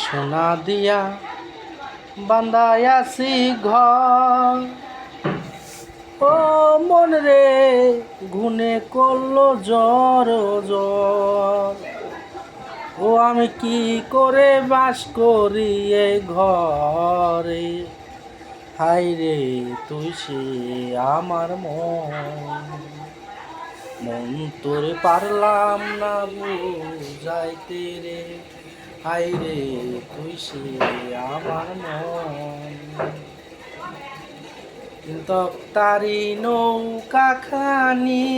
সোনা দিয়া বান্দায়াসি ঘর। ও মন রে, গুনে করল জ্বর জ্বর। ও আমি কি করে বাস করি এ ঘরে? হাই রে, তুই সে আমার মন। মন তোরে পারলাম না বুঝাইতে রে। হাই রে তুই সে আমার মন। কিন্তু তারি নৌকা খানি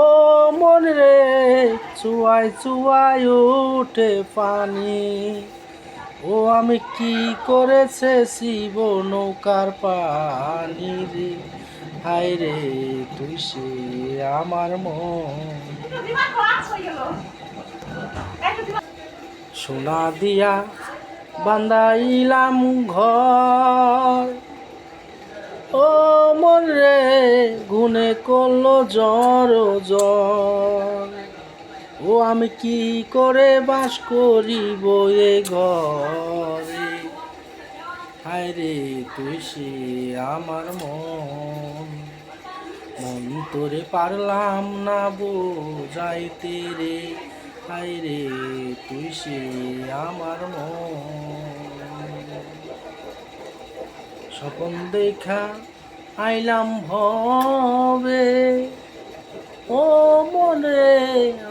ও মন রে চুয়াই চুয়াই উঠে পানি। ও আমি কি করেছে শিব নৌকার পানি রে? হাই রে তুই সে আমার মন। সোনা দিয়া বান্দাইলাম ঘর। ও মন রে, গুনে করল জ্বর জ্বর। ও আমি কি করে বাস করিব এ ঘরে? হায় রে, তুই আমার মন। মন তোরে পারলাম না বোঝাইতে রে। হায় রে তুই সে আমার স্বপন দেখা আইলাম ভবে। ও মনে,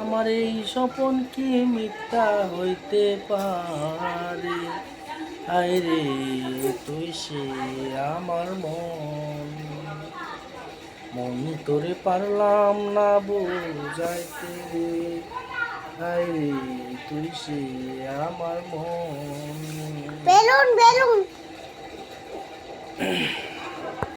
আমার এই স্বপন কি মিথ্যা হইতে পারে? আয় রে তুই সে আমার মন। মন তোরে পারলাম না বোঝাইতে। আয় রে তুই সে আমার মন। Balloon balloon.